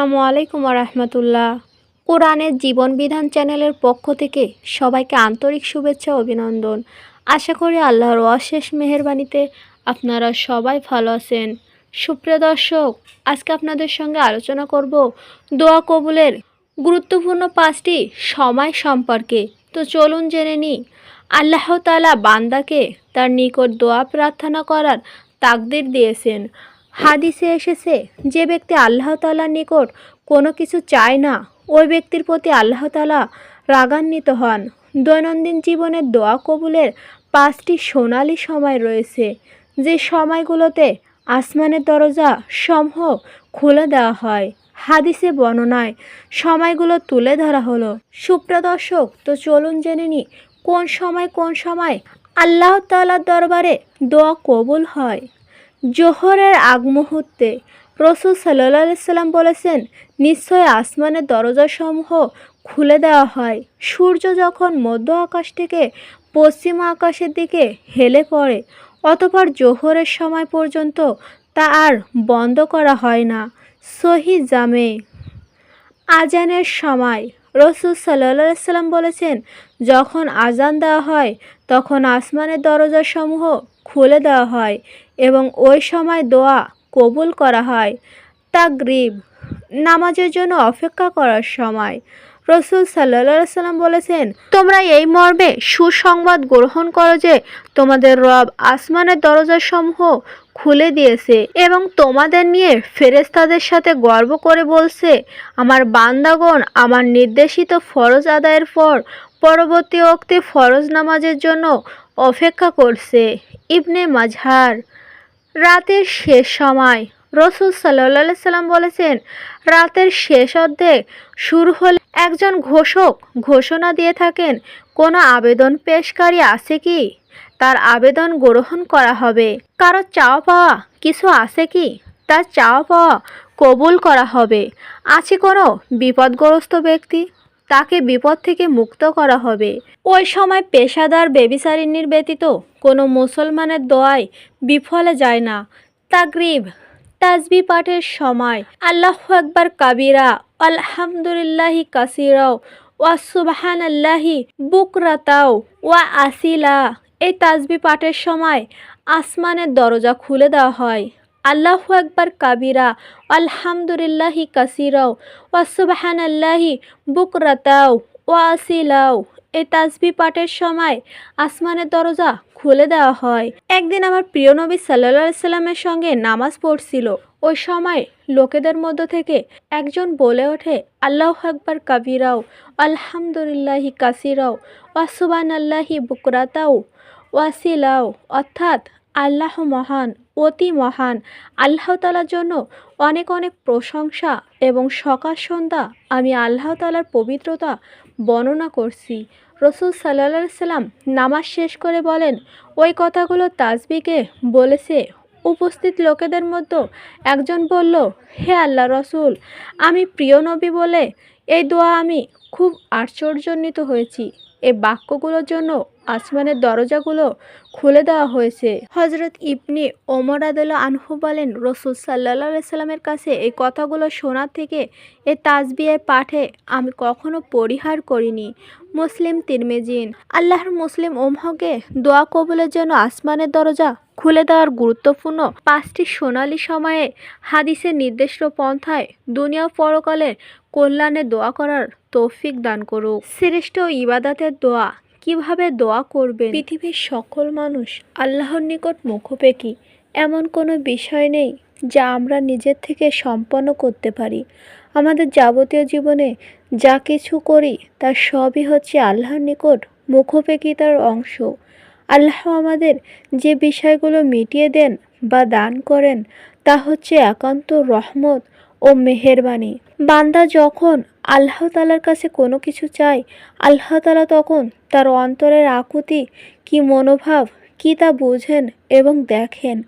আসসালামু আলাইকুম রহমতুল্লাহ কোরআনের জীবন বিধান চ্যানেলের পক্ষ থেকে সবাইকে আন্তরিক শুভেচ্ছা অভিনন্দন। আশা করি আল্লাহর অশেষ মেহেরবানিতে আপনারা সবাই ভালো আছেন। সুপ্রিয় দর্শক, আজকে আপনাদের সঙ্গে আলোচনা করব দোয়া কবুলের গুরুত্বপূর্ণ পাঁচটি সময় সম্পর্কে। তো চলুন জেনে নিই। আল্লাহ তাআলা বান্দাকে তার নিকট দোয়া প্রার্থনা করার তাকদির দিয়েছেন। হাদিসে এসেছে, যে ব্যক্তি আল্লাহ তালার নিকট কোনো কিছু চায় না, ওই ব্যক্তির প্রতি আল্লাহ তালা রাগান্বিত হন। দৈনন্দিন জীবনের দোয়া কবুলের পাঁচটি সোনালি সময় রয়েছে, যে সময়গুলোতে আসমানের দরজা সমূহ খুলে দেওয়া হয়। হাদিসে বর্ণনায়, সময়গুলো তুলে ধরা হলো। সুপ্রদর্শক তো চলুন জেনে নিই, কোন সময় কোন সময় আল্লাহ তালার দরবারে দোয়া কবুল হয়। জোহরের আগ মুহূর্তে রসুল সাল্লাহ সাল্লাম বলেছেন নিশ্চয় আসমানের দরজাসমূহ খুলে দেওয়া হয়। সূর্য যখন মধ্য আকাশ থেকে পশ্চিম আকাশের দিকে হেলে পড়ে, অতপর জোহরের সময় পর্যন্ত তা আর বন্ধ করা হয় না। সহি জামে আজানের সময় রসুল সাল্লা সাল্লাম বলেছেন, যখন আজান দেওয়া হয়, তখন আসমানের দরজাসমূহ খুলে দেওয়া হয় এবং ওই সময় দোয়া কবুল করা হয় তাগরিব, নামাজের জন্য অপেক্ষা করার সময়। রসুল সাল্লা সাল্লাম বলেছেন, তোমরা এই মর্মে সুসংবাদ গ্রহণ করো যে, তোমাদের রব আসমানের দরজাসমূহ খুলে দিয়েছে এবং তোমাদের নিয়ে ফেরেস্তাদের সাথে গর্ব করে বলছে, আমার বান্দাগণ, আমার নির্দেশিত ফরজ আদায়ের পর পরবর্তী অক্তে ফরজ নামাজের জন্য অপেক্ষা করছে ইবনে মাঝহার, রাতের শেষ সময় রসুল সাল্লা সাল্লাম বলেছেন, রাতের শেষ অর্ধেক শুরু হলে একজন ঘোষক ঘোষণা দিয়ে থাকেন, কোনো আবেদন পেশকারী আছে কি? তার আবেদন গ্রহণ করা হবে। কারও চাওয়া পাওয়া কিছু আছে কি? তার চাওয়া পাওয়া কবুল করা হবে। আছে কোনো বিপদগ্রস্ত ব্যক্তি? তাকে বিপদ থেকে মুক্ত করা হবে। ওই সময় পেশাদার বেবিচারিণীর ব্যতীত কোনো মুসলমানের দোয়ায় বিফলে যায় না। তাগরিব তাজবি পাঠের সময় আল্লাহ একবার কাবিরা, আলহামদুলিল্লাহি কাসিরাও, ওয়া সুবাহান আল্লাহি বুকরাতাও, ওয়া আসিলা। এই তাজবি পাঠের সময় আসমানের দরজা খুলে দেওয়া হয়। আল্লাহ একবার কাবিরা, আলহামদুলিল্লাহি কাসিরাও, ওয়া সুবাহান আল্লাহি বুকরাতাও, ওয়া আসিলাও। এই তাজবি পাঠের সময় আসমানের দরজা খুলে দেওয়া হয়। একদিন আমার প্রিয় নবী সাল্লা সাল্লামের সঙ্গে নামাজ পড়ছিল। ওই সময় লোকেদের মধ্য থেকে একজন বলে ওঠে, আল্লাহ আকবর কাবিরাও, আলহামদুলিল্লাহি কাসিরাও ওয়াসুবান আল্লাহি বুকরাতাও, ওয়াসিলাও, অর্থাৎ আল্লাহ মহান, অতি মহান, আল্লাহ তালার জন্য অনেক অনেক প্রশংসা এবং সকাল সন্ধ্যা আমি আল্লাহ তালার পবিত্রতা বর্ণনা করছি। রসুল সাল্লা সাল্লাম নামাজ শেষ করে বলেন, ওই কথাগুলো তাজবিকে বলেছে। উপস্থিত লোকেদের মধ্যে একজন বলল, হে আল্লাহ রসুল, আমি প্রিয় নবী বলে এই দোয়া আমি খুব আশ্চর্যান্বিত হয়েছি। এই বাক্যগুলোর জন্য আসমানের দরজাগুলো খুলে দেওয়া হয়েছে। হজরত ইবনি ওমর আদুল্লা আনহু বলেন, রসুল সাল্লা সাল্লামের কাছে এই কথাগুলো শোনার থেকে এ তাজবিয়ের পাঠে আমি কখনো পরিহার করিনি। মুসলিম তিরমেজিন, আল্লাহর মুসলিম ওমহকে দোয়া কবুলের জন্য আসমানের দরজা খুলে দেওয়ার গুরুত্বপূর্ণ পাঁচটি সোনালি সময়ে হাদিসের নির্দিষ্ট পন্থায় দুনিয়া পরকালের কল্যাণে দোয়া করার তৌফিক দান করুক। শ্রেষ্ঠ ইবাদাতের দোয়া কীভাবে দোয়া করবে পৃথিবীর সকল মানুষ আল্লাহর নিকট মুখোপেকি এমন কোনো বিষয় নেই যা আমরা নিজের থেকে সম্পন্ন করতে পারি। আমাদের যাবতীয় জীবনে যা কিছু করি তার সবই হচ্ছে আল্লাহর নিকট মুখোপেক্ষিতার অংশ। আল্লাহ আমাদের যে বিষয়গুলো মিটিয়ে দেন বা দান করেন, তা হচ্ছে একান্ত রহমত ও মেহেরবানি। বান্দা যখন আল্লাহ তালার কাছে কোনো কিছু চায় আল্লাহ তালা তখন তার অন্তরের আকুতি, কি মনোভাব, কি তা বুঝেন এবং দেখেন।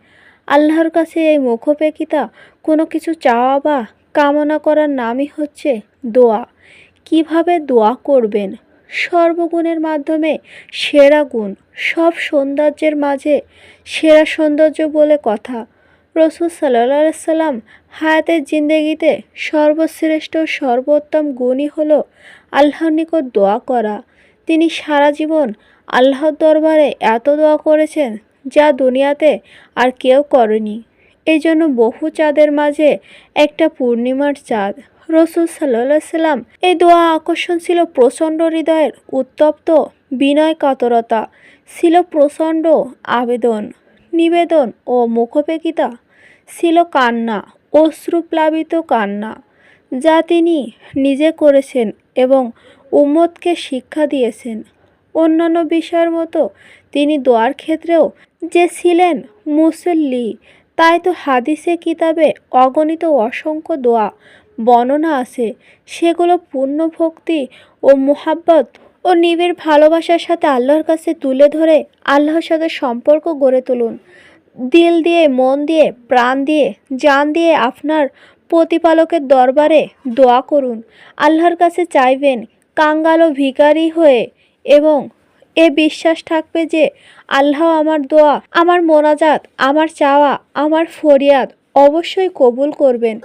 আল্লাহর কাছে এই মুখোপেক্ষিতা, কোনো কিছু চাওয়া বা কামনা করার নামই হচ্ছে দোয়া। কীভাবে দোয়া করবেন? সর্বগুণের মাধ্যমে সেরা গুণ, সব সৌন্দর্যের মাঝে সেরা সৌন্দর্য বলে কথা। রসুল সাল্লাহ সাল্লাম হায়াতের জিন্দেগিতে সর্বশ্রেষ্ঠ সর্বোত্তম গুণই হল আল্লাহর নিকট দোয়া করা। তিনি সারা জীবন আল্লাহর দরবারে এত দোয়া করেছেন যা দুনিয়াতে আর কেউ করেনি। এই জন্য বহু চাঁদের মাঝে একটা পূর্ণিমার চাঁদ। রসুল সাল্লাহ সাল্লাম এই দোয়া আকর্ষণ ছিল প্রচণ্ড হৃদয়ের উত্তপ্ত বিনয় কাতরতা ছিল প্রচণ্ড আবেদন। নিবেদন ও মুখপেকিতা ছিল কান্না, অশ্রুপ্লাবিত কান্না। যা তিনি নিজে করেছেন এবং উম্মতকে শিক্ষা দিয়েছেন। অন্যান্য বিষয়ের মতো তিনি দোয়ার ক্ষেত্রেও যে ছিলেন মুসল্লি, তাই তো হাদিসে, কিতাবে অগণিত অসংখ্য দোয়া, বর্ণনা আছে। সেগুলো পূর্ণ ভক্তি ও মোহাব্বত ও নিবিড় ভালোবাসার সাথে আল্লাহর কাছে তুলে ধরে আল্লাহর সাথে সম্পর্ক গড়ে তুলুন। দিল দিয়ে, মন দিয়ে, প্রাণ দিয়ে, জান দিয়ে আপনার প্রতিপালকের দরবারে দোয়া করুন। আল্লাহর কাছে চাইবেন কাঙ্গাল ও ভিখারি হয়ে এবং এ বিশ্বাস থাকবে যে আল্লাহ আমার দোয়া, আমার মোনাজাত, আমার চাওয়া, আমার ফরিয়াদ অবশ্যই কবুল করবেন।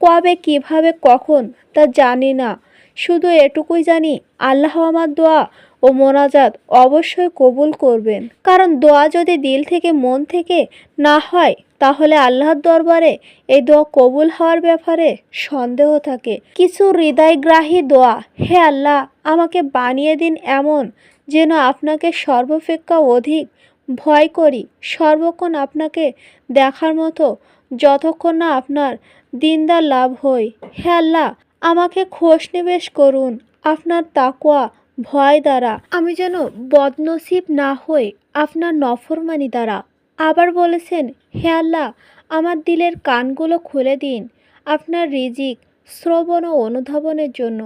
কবে, কীভাবে, কখন তা জানি না। শুধু এটুকুই জানি, আল্লাহ আমার দোয়া ও মোনাজাত অবশ্যই কবুল করবেন। কারণ দোয়া যদি দিল থেকে মন থেকে না হয়, তাহলে আল্লাহর দরবারে এই দোয়া কবুল হওয়ার ব্যাপারে সন্দেহ থাকে। কিছু হৃদয়গ্রাহী দোয়া, হে আল্লাহ, আমাকে বানিয়ে দিন এমন যেন আপনাকে সর্বাপেক্ষা অধিক ভয় করি। সর্বক্ষণ আপনাকে দেখার মতো যতক্ষণ না আপনার দিনদার লাভ হই হে আল্লাহ আমাকে খোশ নিবেশ করুন, আপনার তাকোয়া ভয় দ্বারা। আমি যেন বদনসিব না হই, আপনার নফরমানি দ্বারা। আবার বলেছেন, হে আল্লাহ, আমার দিলের কানগুলো খুলে দিন, আপনার রিজিক, শ্রবণ ও অনুধাবনের জন্য।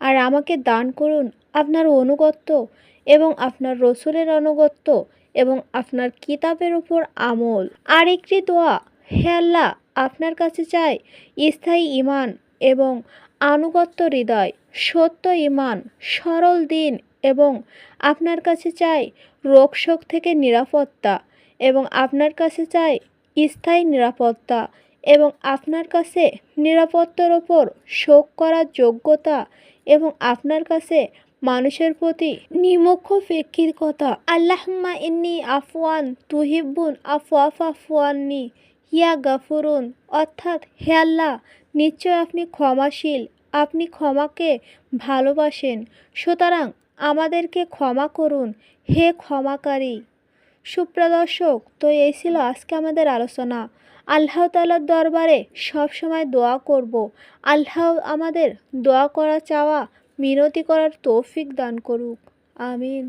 আর আমাকে দান করুন আপনার অনুগত্য এবং আপনার রসুলের অনুগত্য এবং আপনার কিতাবের উপর আমল। আর একটি দোয়া, হে আল্লাহ, আপনার কাছে চাই স্থায়ী ইমান এবং আনুগত্য হৃদয়, সত্য ইমান, সরল দিন এবং আপনার কাছে চাই রোগশোক থেকে নিরাপত্তা এবং আপনার কাছে চাই স্থায়ী নিরাপত্তা এবং আপনার কাছে নিরাপত্তার ওপর শোক করার যোগ্যতা এবং আপনার কাছে মানুষের প্রতি নিমুখ প্রেক্ষিকতা আল্লাহম্মা ইন্নি আফওয়ান তুহিব্বুন, আফওয়াফ আফওয়াননি, ইয়া গাফুরুন। অর্থাৎ, হে আল্লাহ নিশ্চয় আপনি ক্ষমাশীল, আপনি ক্ষমাকে ভালোবাসেন। সুতরাং আমাদেরকে ক্ষমা করুন, হে ক্ষমাকারী। সুপ্রদর্শক, তো এই ছিল আজকে আমাদের আলোচনা। আল্লাহ তালার দরবারে সব সময় দোয়া করব। আল্লাহ আমাদের দোয়া করা চাওয়া, মিনতি করার তৌফিক দান করুক। আমিন।